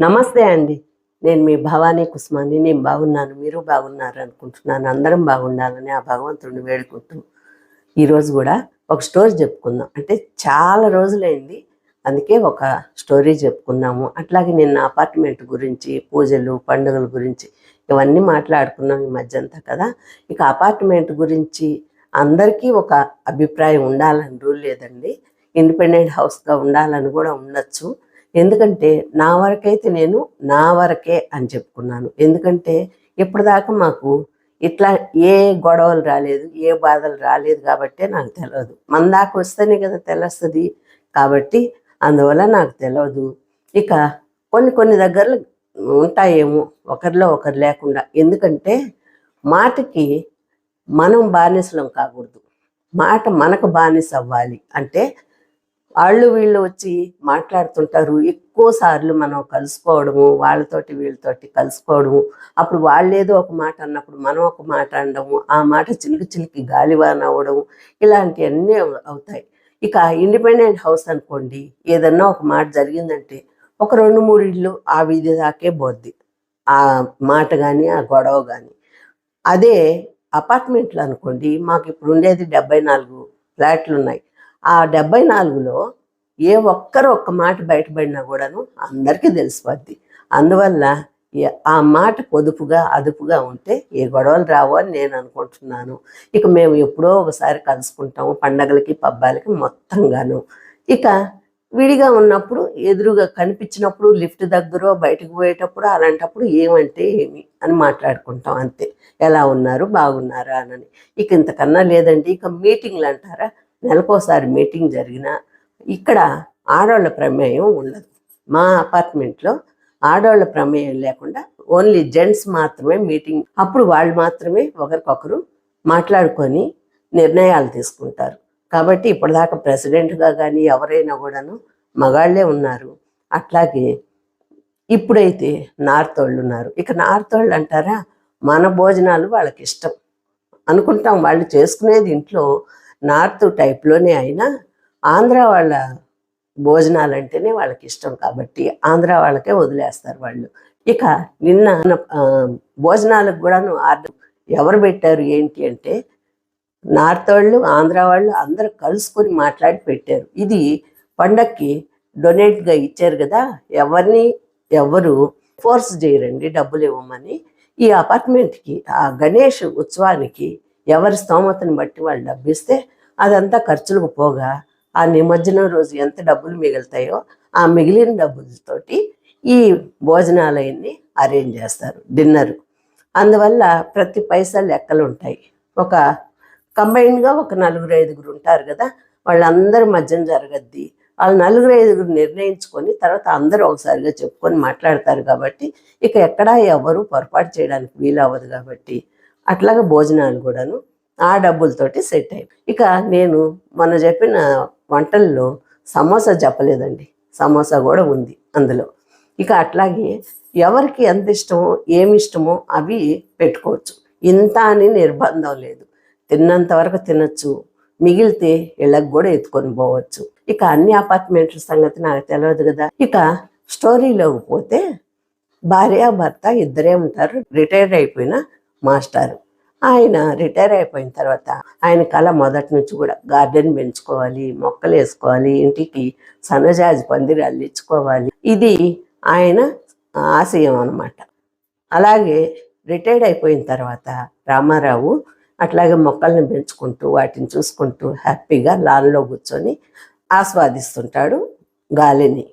నమస్తే అండి. నేను మీ భవానీ కుస్మాని నేను బాగున్నాను. మీరు బాగున్నారు అనుకుంటున్నాను. అందరం బాగుండాలని ఆ భగవంతుడిని వేడుకుంటూ ఈరోజు కూడా ఒక స్టోరీ చెప్పుకుందాం. అంటే చాలా రోజులైంది. అందుకే ఒక స్టోరీ చెప్పుకుందాము. అట్లాగే నిన్న అపార్ట్మెంట్ గురించి పూజలు పండుగల గురించి ఇవన్నీ మాట్లాడుకున్నాం ఈ మధ్య అంతా కదా. ఇక అపార్ట్మెంట్ గురించి అందరికీ ఒక అభిప్రాయం ఉండాలని రూల్ లేదండి. ఇండిపెండెంట్ హౌస్గా ఉండాలని కూడా ఉండొచ్చు. ఎందుకంటే నా వరకైతే నేను నా వరకే అని చెప్పుకున్నాను. ఎందుకంటే ఇప్పటిదాకా మాకు ఇట్లా ఏ గొడవలు రాలేదు ఏ బాధలు రాలేదు కాబట్టే నాకు తెలియదు మన దాకా వస్తేనే కదా తెలుస్తుంది కాబట్టి అందువల్ల నాకు తెలియదు ఇక కొన్ని కొన్ని దగ్గరలు ఉంటాయేమో ఒకరిలో ఒకరు లేకుండా. ఎందుకంటే మాటకి మనం బానిసలం కాకూడదు. మాట మనకు బానిస అవ్వాలి. అంటే వాళ్ళు వీళ్ళు వచ్చి మాట్లాడుతుంటారు. ఎక్కువసార్లు మనం కలుసుకోవడము వాళ్ళతోటి వీళ్ళతోటి కలుసుకోవడము. అప్పుడు వాళ్ళు ఏదో ఒక మాట అన్నప్పుడు మనం ఒక మాట అనడము ఆ మాట చిలికి చిలికి గాలివాన అవ్వడము ఇలాంటివన్నీ అవుతాయి. ఇక ఇండిపెండెంట్ హౌస్ అనుకోండి ఏదన్నా ఒక మాట జరిగిందంటే ఒక రెండు మూడు ఇళ్ళు ఆ వీధి దాకే పోద్ది. ఆ మాట కానీ ఆ గొడవ కానీ అదే అపార్ట్మెంట్లు అనుకోండి మాకు ఇప్పుడు ఉండేది డెబ్బై నాలుగు ఫ్లాట్లు ఉన్నాయి. ఆ డెబ్బై నాలుగులో ఏ ఒక్కరు ఒక్క మాట బయటపడినా కూడాను అందరికీ తెలిసిపోద్ది. అందువల్ల ఏ- ఆ మాట పొదుపుగా అదుపుగా ఉంటే ఏ గొడవలు రావు అని నేను అనుకుంటున్నాను. ఇక మేము ఎప్పుడో ఒకసారి కలుసుకుంటాము పండగలకి పబ్బాలకి మొత్తంగాను. ఇక విడిగా ఉన్నప్పుడు ఎదురుగా కనిపించినప్పుడు లిఫ్ట్ దగ్గర బయటకు పోయేటప్పుడు అలాంటప్పుడు ఏమంటే ఏమి అని మాట్లాడుకుంటాం అంతే. ఎలా ఉన్నారు బాగున్నారా అని. ఇక ఇంతకన్నా లేదండి. ఇక మీటింగ్లు అంటారా? నెలకోసారి మీటింగ్ జరిగినా ఇక్కడ ఆడవాళ్ళ ప్రమేయం ఉండదు. మా అపార్ట్మెంట్లో ఆడవాళ్ళ ప్రమేయం లేకుండా ఓన్లీ జెంట్స్ మాత్రమే మీటింగ్ అప్పుడు వాళ్ళు మాత్రమే ఒకరికొకరు మాట్లాడుకొని నిర్ణయాలు తీసుకుంటారు. కాబట్టి ఇప్పటిదాకా ప్రెసిడెంట్గా కానీ ఎవరైనా కూడాను మగాళ్ళే ఉన్నారు. అట్లాగే ఇప్పుడైతే నార్త్ వాళ్ళు ఉన్నారు. ఇక నార్త్ వాళ్ళు అంటారా మన భోజనాలు వాళ్ళకి ఇష్టం అనుకుంటాం వాళ్ళు చేసుకునేది ఇంట్లో నార్త్ టైప్లోనే అయినా ఆంధ్ర వాళ్ళ భోజనాలు అంటేనే వాళ్ళకి ఇష్టం కాబట్టి ఆంధ్ర వాళ్ళకే వదిలేస్తారు వాళ్ళు. ఇక నిన్న భోజనాలకు కూడాను ఆర్డర్ ఎవరు పెట్టారు ఏంటి అంటే నార్త్ వాళ్ళు ఆంధ్ర వాళ్ళు అందరూ కలుసుకొని మాట్లాడి పెట్టారు. ఇది పండక్కి డొనేట్గా ఇచ్చారు కదా ఎవరిని ఎవరు ఫోర్స్ చేయరండి డబ్బులు ఇవ్వమని. ఈ అపార్ట్మెంట్కి ఆ గణేష్ ఉత్సవానికి ఎవరి స్తోమతను బట్టి వాళ్ళు డబ్బు ఇస్తే అదంతా ఖర్చులకు పోగా ఆ నిమజ్జనం రోజు ఎంత డబ్బులు మిగులుతాయో ఆ మిగిలిన డబ్బులతోటి ఈ భోజనాలయాన్ని అరేంజ్ చేస్తారు డిన్నర్. అందువల్ల ప్రతి పైసా లెక్కలు ఉంటాయి. ఒక కంబైన్గా ఒక నలుగురు ఐదుగురు ఉంటారు కదా వాళ్ళందరి మధ్యన జరగద్ది. వాళ్ళు నలుగురు ఐదుగురు నిర్ణయించుకొని తర్వాత అందరూ ఒకసారిగా చెప్పుకొని మాట్లాడతారు కాబట్టి ఇక ఎక్కడా ఎవరు పొరపాటు చేయడానికి వీలు అవ్వదు కాబట్టి అట్లాగే భోజనాలు కూడాను ఆ డబ్బులతోటి సెట్ అయ్యి ఇక నేను మొన్న చెప్పిన వంటల్లో సమోసా చెప్పలేదండి. సమోసా కూడా ఉంది అందులో. ఇక అట్లాగే ఎవరికి ఎంత ఇష్టమో ఏమి ఇష్టమో అవి పెట్టుకోవచ్చు. ఇంత అని నిర్బంధం లేదు. తిన్నంత వరకు తినచ్చు. మిగిలితే ఇళ్ళకి కూడా ఎత్తుకొని పోవచ్చు. ఇక అన్ని అపార్ట్మెంట్ల సంగతి నాకు తెలియదు కదా. ఇక స్టోరీలోకి పోతే భార్య భర్త ఇద్దరే ఉంటారు. రిటైర్ అయిపోయిన మాస్టారు. ఆయన రిటైర్ అయిపోయిన తర్వాత ఆయన కళ మొదటి నుంచి కూడా గార్డెన్ పెంచుకోవాలి మొక్కలు వేసుకోవాలి ఇంటికి సన్నజాజి పందిరి అల్లించుకోవాలి. ఇది ఆయన ఆశయం అన్నమాట. అలాగే రిటైర్డ్ అయిపోయిన తర్వాత రామారావు అట్లాగే మొక్కల్ని పెంచుకుంటూ వాటిని చూసుకుంటూ హ్యాపీగా లాన్లో కూర్చొని ఆస్వాదిస్తుంటాడు గాలిని.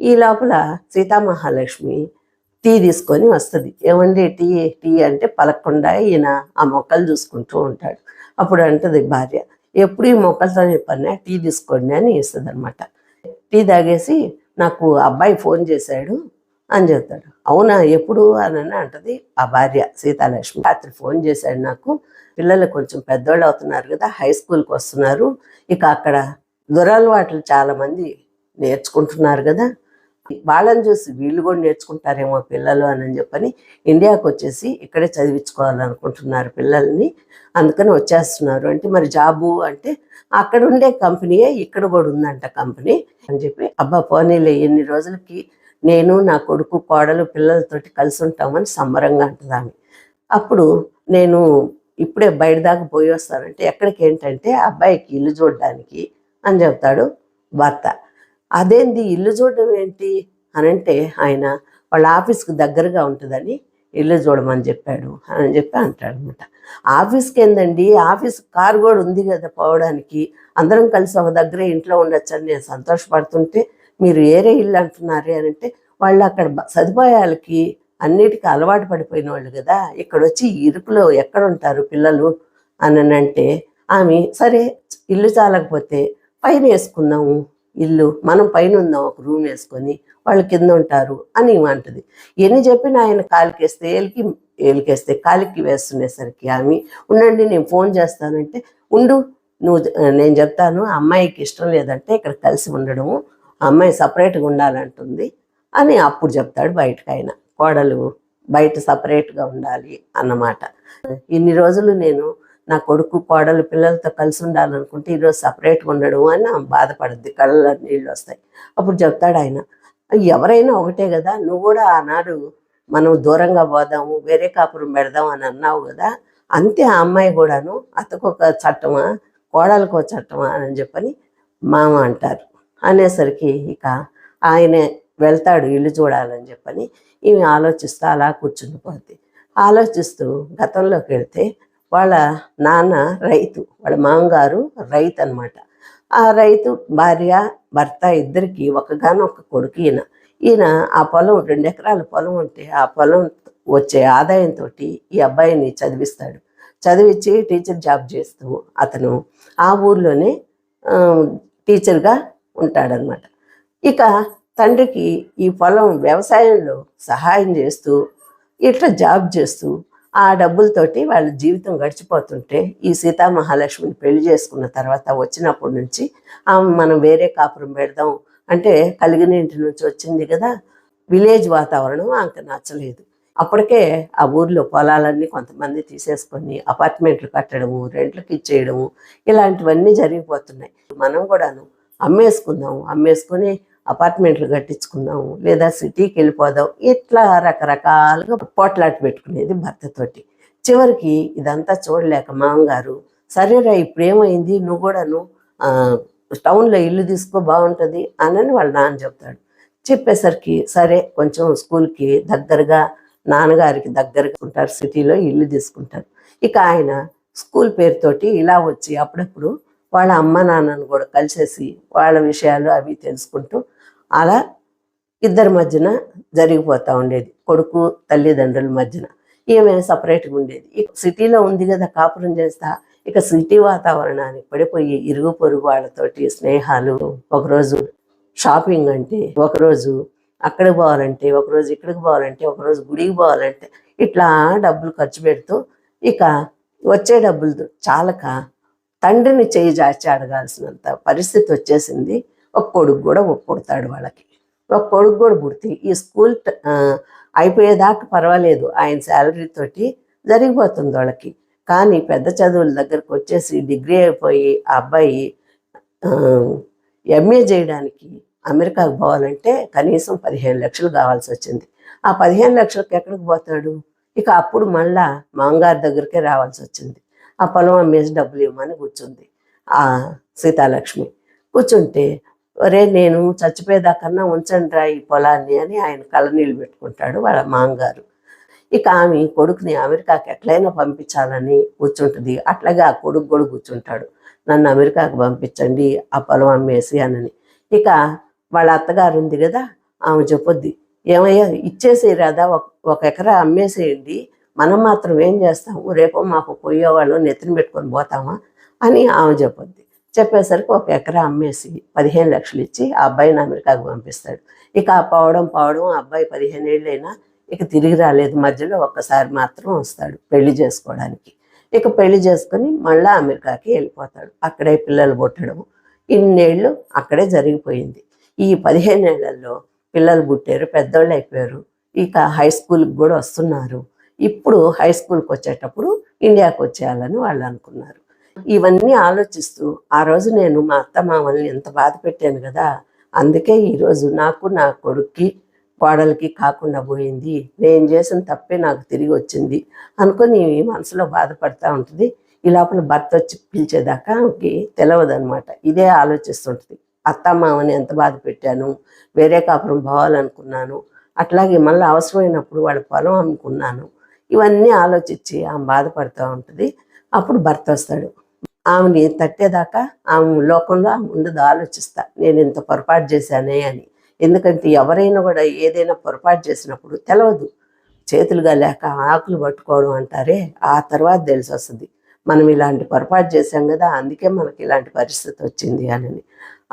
ఈ లోపల సీతామహాలక్ష్మి టీ తీసుకొని వస్తుంది. ఏమండి టీ టీ అంటే పలకకుండా ఈయన ఆ మొక్కలు చూసుకుంటూ ఉంటాడు. అప్పుడు అంటది భార్య ఎప్పుడు ఈ మొక్కలతో పని? టీ తీసుకోండి అని ఇస్తుంది అనమాట టీ తాగేసి నాకు అబ్బాయి ఫోన్ చేశాడు అని చెప్తాడు. అవునా ఎప్పుడు? అని అంటది ఆ భార్య సీతాలక్ష్మి. రాత్రి ఫోన్ చేశాడు నాకు. పిల్లలు కొంచెం పెద్దోళ్ళు అవుతున్నారు కదా హై స్కూల్కి వస్తున్నారు. ఇక అక్కడ దురలవాట్లు చాలా మంది నేర్చుకుంటున్నారు కదా వాళ్ళని చూసి వీళ్ళు కూడా నేర్చుకుంటారేమో పిల్లలు అని చెప్పని ఇండియాకి వచ్చేసి ఇక్కడే చదివించుకోవాలనుకుంటున్నారు పిల్లల్ని. అందుకని వచ్చేస్తున్నారు. అంటే మరి జాబు అంటే అక్కడ ఉండే కంపెనీయే ఇక్కడ కూడా ఉందంట కంపెనీ అని చెప్పి అబ్బా పోనీలే ఎన్ని రోజులకి నేను నా కొడుకు కోడలు పిల్లలతోటి కలిసి ఉంటామని సంబరంగా అంటుదాన్ని అప్పుడు నేను ఇప్పుడే బయట దాకా పోయి వస్తానంటే ఎక్కడికి ఏంటంటే అబ్బాయికి ఇల్లు చూడడానికి అని చెప్తాడు భర్త. అదేంది ఇల్లు చూడడం ఏంటి అని అంటే ఆయన వాళ్ళ ఆఫీస్కి దగ్గరగా ఉంటుందని ఇల్లు చూడమని చెప్పాడు అని చెప్పి అంటాడు అనమాట ఆఫీస్కి ఏందండి ఆఫీస్ కారు కూడా ఉంది కదా పోవడానికి. అందరం కలిసి ఒక దగ్గరే ఇంట్లో ఉండొచ్చని నేను సంతోషపడుతుంటే మీరు ఏరే ఇల్లు అంటున్నారే అని అంటే వాళ్ళు అక్కడ సదుపాయాలకి అన్నిటికీ అలవాటు పడిపోయిన వాళ్ళు కదా ఇక్కడ వచ్చి ఇరుకులో ఎక్కడ ఉంటారు పిల్లలు అని అంటే ఆమె సరే ఇల్లు చాలకపోతే పైన వేసుకుందాము ఇల్లు మనం పైన ఉందాం ఒక రూమ్ వేసుకొని వాళ్ళు కింద ఉంటారు అని ఈమె అంటది. ఎన్ని చెప్పినా ఆయన కాలికేస్తే ఏలికి ఏలికేస్తే కాలికి వేస్తుండేసరికి ఆమె ఉండండి నేను ఫోన్ చేస్తానంటే ఉండు నువ్వు నేను చెప్తాను ఆ అమ్మాయికి ఇష్టం లేదంటే ఇక్కడ కలిసి ఉండడము అమ్మాయి సపరేట్గా ఉండాలంటుంది అని అప్పుడు చెప్తాడు బయటకు ఆయన కోడలు బయట సపరేట్గా ఉండాలి అన్నమాట. ఇన్ని రోజులు నేను నా కొడుకు కోడలు పిల్లలతో కలిసి ఉండాలనుకుంటే ఈరోజు సపరేట్గా ఉండడం అని బాధపడుద్ది. కళ్ళలో నీళ్ళు వస్తాయి. అప్పుడు చెప్తాడు ఆయన ఎవరైనా ఒకటే కదా నువ్వు కూడా ఆనాడు మనం దూరంగా పోదాము వేరే కాపురం పెడదాం అని అన్నావు కదా అంతే ఆ అమ్మాయి కూడాను అతకొక చట్టమా కోడలకు ఒక చట్టమా అని చెప్పని మామ అంటారు. అనేసరికి ఇక ఆయన వెళ్తాడు ఇల్లు చూడాలని చెప్పని ఈమె ఆలోచిస్తూ అలా కూర్చుండిపోద్ది. ఆలోచిస్తూ గతంలోకి వెళ్తే వాళ్ళ నాన్న రైతు వాళ్ళ మామగారు రైతు అనమాట ఆ రైతు భార్య భర్త ఇద్దరికి ఒకగానో ఒక కొడుకు ఈయన. ఈయన ఆ పొలం రెండు ఎకరాల పొలం ఉంటే ఆ పొలం వచ్చే ఆదాయంతో ఈ అబ్బాయిని చదివిస్తాడు. చదివించి టీచర్ జాబ్ చేస్తూ అతను ఆ ఊర్లోనే టీచర్గా ఉంటాడనమాట ఇక తండ్రికి ఈ పొలం వ్యవసాయంలో సహాయం చేస్తూ ఇట్లా జాబ్ చేస్తూ ఆ డబ్బులతోటి వాళ్ళ జీవితం గడిచిపోతుంటే ఈ సీతామహాలక్ష్మిని పెళ్ళి చేసుకున్న తర్వాత వచ్చినప్పటి నుంచి మనం వేరే కాపురం పెడదాం. అంటే కలిగిన ఇంటి నుంచి వచ్చింది కదా విలేజ్ వాతావరణం ఆమెకు నచ్చలేదు. అప్పటికే ఆ ఊర్లో పొలాలన్నీ కొంతమంది తీసేసుకొని అపార్ట్మెంట్లు కట్టడము రెంట్లకు ఇచ్చేయడము ఇలాంటివన్నీ జరిగిపోతున్నాయి. మనం కూడాను అమ్మేసుకుందాము అమ్మేసుకొని అపార్ట్మెంట్లు కట్టించుకుందాం లేదా సిటీకి వెళ్ళిపోదాం. ఇట్లా రకరకాలుగా పోట్లాట పెట్టుకునేది భర్తతోటి. చివరికి ఇదంతా చూడలేక మామగారు సరేరా ఇప్పుడు ఏమైంది నువ్వు కూడాను ఆ, టౌన్లో ఇల్లు తీసుకో బాగుంటుంది అని వాళ్ళ నాన్న చెప్తాడు. చెప్పేసరికి సరే కొంచెం స్కూల్కి దగ్గరగా నాన్నగారికి దగ్గరగా ఉంటారు సిటీలో ఇల్లు తీసుకుంటారు. ఇక ఆయన స్కూల్ పేరుతోటి ఇలా వచ్చి అప్పుడప్పుడు వాళ్ళ అమ్మ నాన్నను కూడా కలిసేసి వాళ్ళ విషయాలు అవి తెలుసుకుంటూ అలా ఇద్దరి మధ్యన జరిగిపోతూ ఉండేది కొడుకు తల్లిదండ్రుల మధ్యన. ఈమె సపరేట్గా ఉండేది. ఇక సిటీలో ఉంది కదా కాపురం చేస్తా. ఇక సిటీ వాతావరణానికి పడిపోయి ఇరుగు పొరుగు వాళ్ళతోటి స్నేహాలు. ఒకరోజు షాపింగ్ అంటే ఒకరోజు అక్కడికి పోవాలంటే ఒకరోజు ఇక్కడికి పోవాలంటే ఒకరోజు గుడికి పోవాలంటే ఇట్లా డబ్బులు ఖర్చు పెడుతూ ఇక వచ్చే డబ్బులు చాలక తండ్రిని చేయి జాచి అడగాల్సినంత పరిస్థితి వచ్చేసింది. ఒక కొడుకు కూడా ఒక పుడతాడు వాళ్ళకి. ఒక కొడుకు కూడా పుడితే ఈ స్కూల్ అయిపోయేదాకా పర్వాలేదు. ఆయన శాలరీ తోటి జరిగిపోతుంది వాళ్ళకి. కానీ పెద్ద చదువుల దగ్గరకు వచ్చేసి డిగ్రీ అయిపోయి ఆ అబ్బాయి ఎంఏ చేయడానికి అమెరికాకు పోవాలంటే కనీసం పదిహేను లక్షలు కావాల్సి వచ్చింది. ఆ పదిహేను లక్షలకు ఎక్కడికి పోతాడు? ఇక అప్పుడు మళ్ళా మాంగారు దగ్గరికే రావాల్సి వచ్చింది. ఆ పొలం అమ్మేసి డబ్బులు ఇవ్వమని కూర్చుంది ఆ సీతాలక్ష్మి. కూర్చుంటే ఒరే నేను చచ్చిపోయేదాకన్నా ఉంచండి రా ఈ పొలాన్ని అని ఆయన కళ్ళనీళ్ళు పెట్టుకుంటాడు వాళ్ళ మామగారు. ఇక ఆమె కొడుకుని అమెరికాకి ఎట్లయినా పంపించాలని కూర్చుంటుంది. అట్లాగే ఆ కొడుకు కూడా కూర్చుంటాడు. నన్ను అమెరికాకు పంపించండి ఆ పొలం అమ్మేసి అనని. ఇక వాళ్ళ అత్తగారు ఉంది కదా ఆమె చెప్పొద్ది. ఏమయ్యా ఇచ్చేసి రాదా ఒక ఒక ఎకరా అమ్మేసేయండి. మనం మాత్రం ఏం చేస్తాము రేపు మాకు పోయేవాళ్ళు నెత్తిన పెట్టుకొని పోతామా అని ఆమె చెప్పొద్ది. చెప్పేసరికి ఒక ఎకరా అమ్మేసి పదిహేను లక్షలు ఇచ్చి ఆ అబ్బాయిని అమెరికాకు పంపిస్తాడు. ఇక ఆ పోవడం పోవడం ఆ అబ్బాయి పదిహేను ఏళ్ళైనా ఇక తిరిగి రాలేదు. మధ్యలో ఒక్కసారి మాత్రం వస్తాడు పెళ్ళి చేసుకోవడానికి. ఇక పెళ్ళి చేసుకుని మళ్ళీ అమెరికాకి వెళ్ళిపోతాడు. అక్కడే పిల్లలు పుట్టడం ఇన్నేళ్ళు అక్కడే జరిగిపోయింది. ఈ పదిహేను ఏళ్ళలో పిల్లలు పుట్టారు పెద్దోళ్ళు అయిపోయారు. ఇక హై స్కూల్కి కూడా వస్తున్నారు. ఇప్పుడు హై స్కూల్కి వచ్చేటప్పుడు ఇండియాకి వచ్చేయాలని వాళ్ళు అనుకున్నారు. ఇవన్నీ ఆలోచిస్తూ ఆ రోజు నేను మా అత్త మామల్ని ఎంత బాధ పెట్టాను కదా అందుకే ఈరోజు నాకు నా కొడుక్కి కోడలికి కాకుండా పోయింది. నేను చేసిన తప్పే నాకు తిరిగి వచ్చింది అనుకొని మనసులో బాధపడతా ఉంటుంది. ఈ లోపల భర్త వచ్చి పిలిచేదాకా ఆమెకి తెలియదు అనమాట ఇదే ఆలోచిస్తుంటుంది. అత్త మామని ఎంత బాధ పెట్టాను వేరే కాపురం పోవాలనుకున్నాను అట్లాగే మళ్ళీ అవసరమైనప్పుడు వాళ్ళ పొలం అమ్ముకున్నాను ఇవన్నీ ఆలోచించి ఆమె బాధపడుతూ ఉంటుంది. అప్పుడు భర్త వస్తాడు. ఆమెని తట్టేదాకా? ఆమె లోకంలో ఆమె ఉండదు ఆలోచిస్తా. నేను ఇంత పొరపాటు చేశానే అని. ఎందుకంటే ఎవరైనా కూడా ఏదైనా పొరపాటు చేసినప్పుడు తెలవదు. చేతులుగా లేక ఆకులు పట్టుకోవడం అంటారే ఆ తర్వాత తెలిసి వస్తుంది. మనం ఇలాంటి పొరపాటు చేశాం కదా అందుకే మనకి ఇలాంటి పరిస్థితి వచ్చింది అని.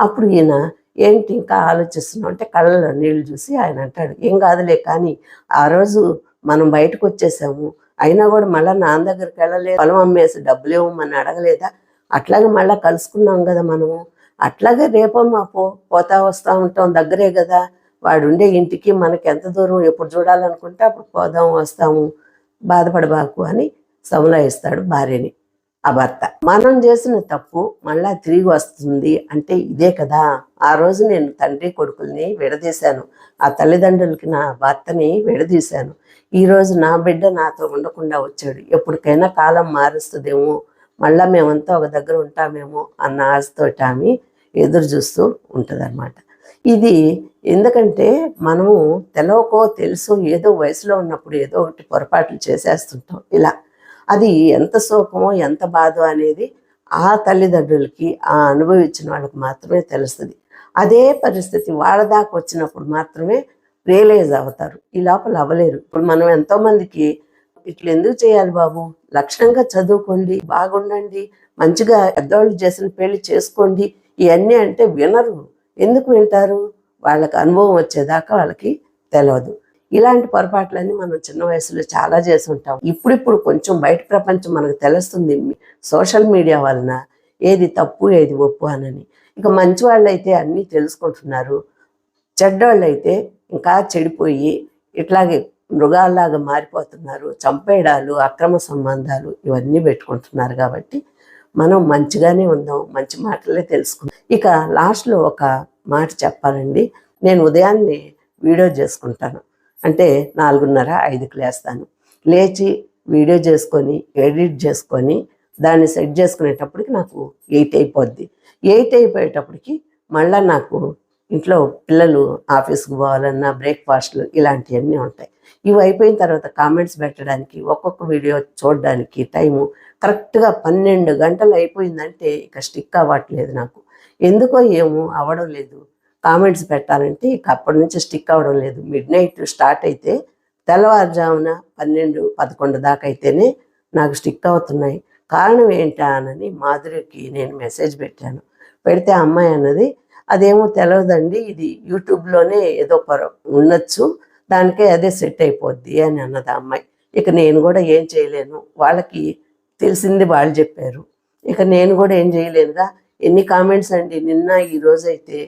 అప్పుడు ఈయన ఏంటి ఇంకా ఆలోచిస్తున్నాం అంటే కళ్ళలో నీళ్ళు చూసి ఆయన అంటాడు ఏం కాదులే కానీ ఆ రోజు మనం బయటకు వచ్చేసాము. అయినా కూడా మళ్ళీ నాన్న దగ్గరికి వెళ్ళలేదు. పొలం అమ్మేసి డబ్బులు ఇవ్వమని అడగలేదా? అట్లాగే మళ్ళీ కలుసుకున్నాం కదా మనము. అట్లాగే రేపో మాపో పోతా వస్తూ ఉంటాం దగ్గరే కదా. వాడు ఉండే ఇంటికి మనకి ఎంత దూరం ఎప్పుడు చూడాలనుకుంటే అప్పుడు పోదాం వస్తాము. బాధపడబాకు అని సమలాయిస్తాడు భార్యని. ఆ భర్త. మనం చేసిన తప్పు మళ్ళా తిరిగి వస్తుంది అంటే ఇదే కదా. ఆ రోజు నేను తండ్రి కొడుకుల్ని విడదీశాను. ఆ తల్లిదండ్రులకి నా భర్తని విడదీశాను. ఈరోజు నా బిడ్డ నాతో ఉండకుండా వచ్చాడు. ఎప్పటికైనా కాలం మారుస్తుందేమో మళ్ళీ మేమంతా ఒక దగ్గర ఉంటామేమో అన్న ఆశతోటి ఆమె ఎదురు చూస్తూ ఉంటుందన్నమాట. ఇది ఎందుకంటే మనము తెలవకో తెలుసు ఏదో వయసులో ఉన్నప్పుడు ఏదో ఒకటి పొరపాట్లు చేసేస్తుంటాం ఇలా. అది ఎంత సుఖమో ఎంత బాధో అనేది ఆ తల్లిదండ్రులకి ఆ అనుభవించిన వాళ్ళకి మాత్రమే తెలుస్తుంది. అదే పరిస్థితి వాళ్ళ దాకా వచ్చినప్పుడు మాత్రమే రియలైజ్ అవుతారు. ఈ లోపల అవ్వలేరు. ఇప్పుడు మనం ఎంతోమందికి ఇట్లా ఎందుకు చేయాలి బాబు? లక్షణంగా చదువుకోండి బాగుండండి మంచిగా పెద్దవాళ్ళు చేసిన పెళ్ళి చేసుకోండి ఇవన్నీ అంటే వినరు. ఎందుకు వింటారు? వాళ్ళకి అనుభవం వచ్చేదాకా వాళ్ళకి తెలియదు ఇలాంటి పొరపాట్లన్నీ మనం చిన్న వయసులో చాలా చేసి ఉంటాం ఇప్పుడిప్పుడు కొంచెం బయట ప్రపంచం మనకు తెలుస్తుంది. సోషల్ మీడియా వలన ఏది తప్పు ఏది ఒప్పు అనని. ఇక మంచి వాళ్ళు అయితే అన్నీ తెలుసుకుంటున్నారు. చెడ్డోళ్ళు అయితే ఇంకా చెడిపోయి ఇట్లాగే మృగాల్లాగా మారిపోతున్నారు. చంపేయడాలు అక్రమ సంబంధాలు ఇవన్నీ పెట్టుకుంటున్నారు కాబట్టి మనం మంచిగానే ఉందాం మంచి మాటలే తెలుసుకుందాం. ఇక లాస్ట్లో ఒక మాట చెప్పాలండి. నేను ఉదయాన్నే వీడియో చేసుకుంటాను. అంటే నాలుగున్నర ఐదుకి లేస్తాను. లేచి వీడియో చేసుకొని ఎడిట్ చేసుకొని దాన్ని సెట్ చేసుకునేటప్పటికి నాకు ఎయిట్ అయిపోద్ది. ఎయిట్ అయిపోయేటప్పటికి మళ్ళీ నాకు ఇంట్లో పిల్లలు ఆఫీస్కి పోవాలన్నా బ్రేక్ఫాస్ట్లు ఇలాంటివన్నీ ఉంటాయి. ఇవి అయిపోయిన తర్వాత కామెంట్స్ పెట్టడానికి ఒక్కొక్క వీడియో చూడడానికి టైము కరెక్ట్గా పన్నెండు గంటలు అయిపోయిందంటే ఇక స్టిక్ అవ్వట్లేదు నాకు. ఎందుకో ఏమో అవ్వడం లేదు. కామెంట్స్ పెట్టాలంటే ఇక అప్పటి నుంచి స్టిక్ అవ్వడం లేదు. మిడ్ నైట్ స్టార్ట్ అయితే తెల్లవారుజామున పన్నెండు పదకొండు దాకా అయితేనే నాకు స్టిక్ అవుతున్నాయి. కారణం ఏంటా అని మాధురికి నేను మెసేజ్ పెట్టాను. పెడితే అమ్మాయి అన్నది అదేమో తెలియదండి ఇది యూట్యూబ్లోనే ఏదో పర ఉండొచ్చు. దానికే అదే సెట్ అయిపోద్ది అని అన్నది అమ్మాయి. ఇక నేను కూడా ఏం చేయలేను. వాళ్ళకి తెలిసింది వాళ్ళు చెప్పారు. ఇక నేను కూడా ఏం చేయలేనుగా ఎన్ని కామెంట్స్ అండి. నిన్న ఈరోజు అయితే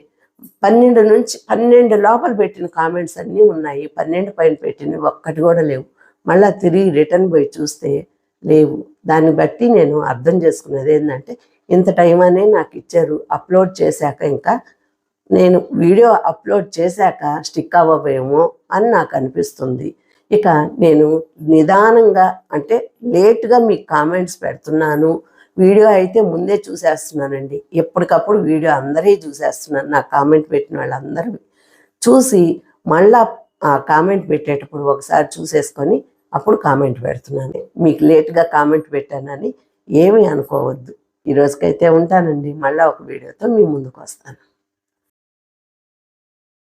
పన్నెండు నుంచి పన్నెండు లోపల పెట్టిన కామెంట్స్ అన్నీ ఉన్నాయి. పన్నెండు పైన పెట్టినవి ఒక్కటి కూడా లేవు. మళ్ళీ తిరిగి రిటర్న్ పోయి చూస్తే లేవు. దాన్ని బట్టి నేను అర్థం చేసుకున్నది ఏంటంటే ఇంత టైం అనే నాకు ఇచ్చారు. అప్లోడ్ చేశాక ఇంకా నేను వీడియో అప్లోడ్ చేశాక స్టిక్ అవ్వబోయేమో అని నాకు అనిపిస్తుంది. ఇక నేను నిదానంగా అంటే లేట్గా మీకు కామెంట్స్ పెడుతున్నాను. వీడియో అయితే ముందే చూసేస్తున్నానండి. ఎప్పటికప్పుడు వీడియో అందరే చూసేస్తున్నాను. నా కామెంట్ పెట్టిన వాళ్ళందరూ చూసి మళ్ళా ఆ కామెంట్ పెట్టేటప్పుడు ఒకసారి చూసేసుకొని అప్పుడు కామెంట్ పెడుతున్నాను. మీకు లేట్గా కామెంట్ పెట్టానని ఏమీ అనుకోవద్దు. ఈ రోజుకైతే ఉంటానండి. మళ్ళీ ఒక వీడియోతో మీ ముందుకు వస్తాను.